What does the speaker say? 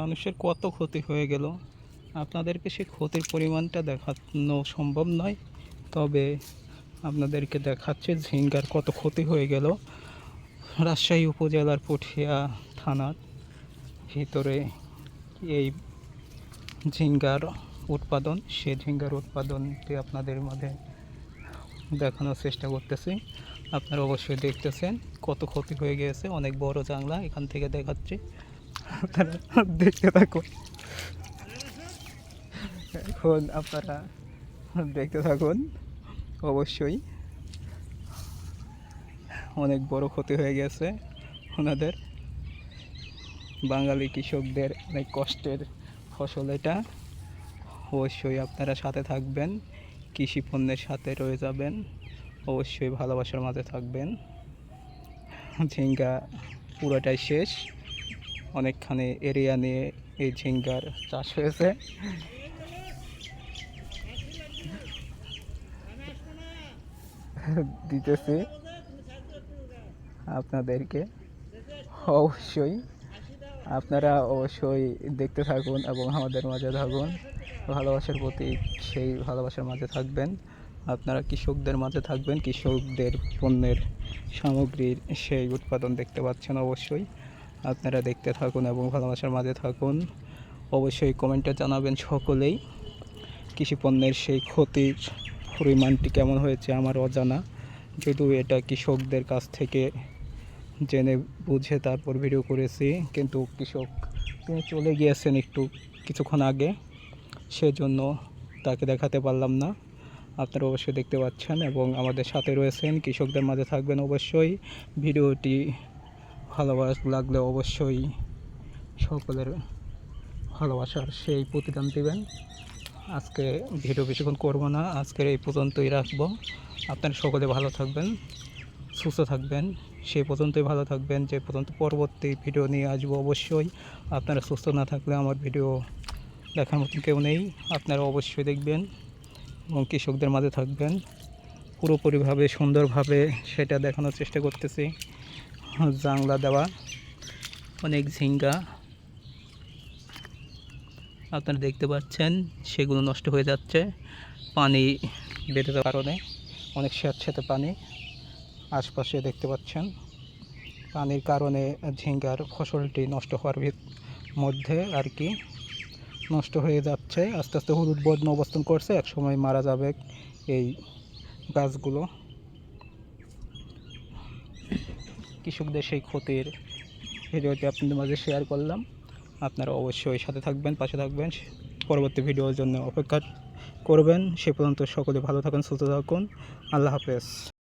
মানুষের কত ক্ষতি হয়ে গেল, আপনাদেরকে সে ক্ষতির পরিমাণটা দেখানো সম্ভব নয়। তবে আপনাদেরকে দেখাচ্ছে ঝিঙ্গার কত ক্ষতি হয়ে গেল। রাজশাহী উপজেলার পুঠিয়া থানার ভিতরে এই ঝিঙ্গার উৎপাদন, সে ঝিঙ্গার উৎপাদনটি আপনাদের মাঝে দেখানোর চেষ্টা করতেছি। আপনারা অবশ্যই দেখতেছেন কত ক্ষতি হয়ে গিয়েছে অনেক বড় জাংলা, এখান থেকে দেখাচ্ছি। আপনারা দেখতে থাকুন। এখন আপনারা দেখতে থাকুন, অবশ্যই। অনেক বড় ক্ষতি হয়ে গেছে ওনাদের। বাঙালি কৃষকদের অনেক কষ্টের ফসল এটা। অবশ্যই আপনারা সাথে থাকবেন, কৃষি পণ্যের সাথে রয়ে যাবেন। অবশ্যই ভালোবাসার মাঝে থাকবেন। ঝিঙ্গা পুরোটাই শেষ। অনেকখানি এরিয়া নিয়ে এই ঝিঙ্গার চাষ হয়েছে। দিতেছি আপনাদেরকে। অবশ্যই আপনারা অবশ্যই দেখতে থাকুন এবং আমাদের মাঝে থাকুন। ভালোবাসার প্রতি সেই ভালোবাসার মাঝে থাকবেন। আপনারা কৃষকদের মাঝে থাকবেন, কৃষকদের পণ্যের সামগ্রীর সেই উৎপাদন দেখতে পাচ্ছেন অবশ্যই। আপনারা দেখতে থাকুন এবং ভালোবাসার মাঝে থাকুন। অবশ্যই কমেন্টে জানাবেন সকলেই কৃষি পণ্যের সেই ক্ষতির পরিমাণটি কেমন হয়েছে আমার অজানা। যদিও এটা কৃষকদের কাছ থেকে জেনে বুঝে তারপর ভিডিও করেছি, কিন্তু কৃষক তিনি চলে গিয়েছেন একটু কিছুক্ষণ আগে, সেজন্য তাকে দেখাতে পারলাম না। আপনারা অবশ্যই দেখতে পাচ্ছেন এবং আমাদের সাথে রয়েছেন, কৃষকদের মাঝে থাকবেন অবশ্যই। ভিডিওটি ভালোবাস লাগলে অবশ্যই সকলের ভালোবাসার সেই প্রতিদান দেবেন। আজকে ভিডিও বেশিক্ষণ করব না আজকের এই পর্যন্তই রাখব। আপনারা সকলে ভালো থাকবেন, সুস্থ থাকবেন সেই পর্যন্তই ভালো থাকবেন, যে পর্যন্ত পরবর্তী ভিডিও নিয়ে আসব অবশ্যই। আপনারা সুস্থ না থাকলে আমার ভিডিও দেখার মতন কেউ নেই, আপনারা অবশ্যই দেখবেন এবং কৃষকদের মাঝে থাকবেন। পুরোপুরিভাবে, সুন্দরভাবে সেটা দেখানোর চেষ্টা করতেছি। জাংলা দেওয়া, অনেক ঝিঙ্গা। আপনারা দেখতে পাচ্ছেন, সেগুলো নষ্ট হয়ে যাচ্ছে। পানি বেঁধে দেওয়ার কারণে, অনেক স্যাঁতস্যাঁতে পানি আশপাশে দেখতে পাচ্ছেন। পানির কারণে ঝিঙ্গার ফসলটি নষ্ট হওয়ার মধ্যে আর কি নষ্ট হয়ে যাচ্ছে। আস্তে আস্তে হলুদ বর্ণ অবস্থান করছে এক সময় মারা যাবে এই গাছগুলো। কৃষকদের সেই ক্ষতির ভিডিওটি আপনাদের মাঝে শেয়ার করলাম। আপনারা অবশ্যই সাথে থাকবেন, পাশে থাকবেন। পরবর্তী ভিডিওর জন্য অপেক্ষা করবেন। সে পর্যন্ত সকলে ভালো থাকুন, সুস্থ থাকুন। আল্লাহ হাফেজ।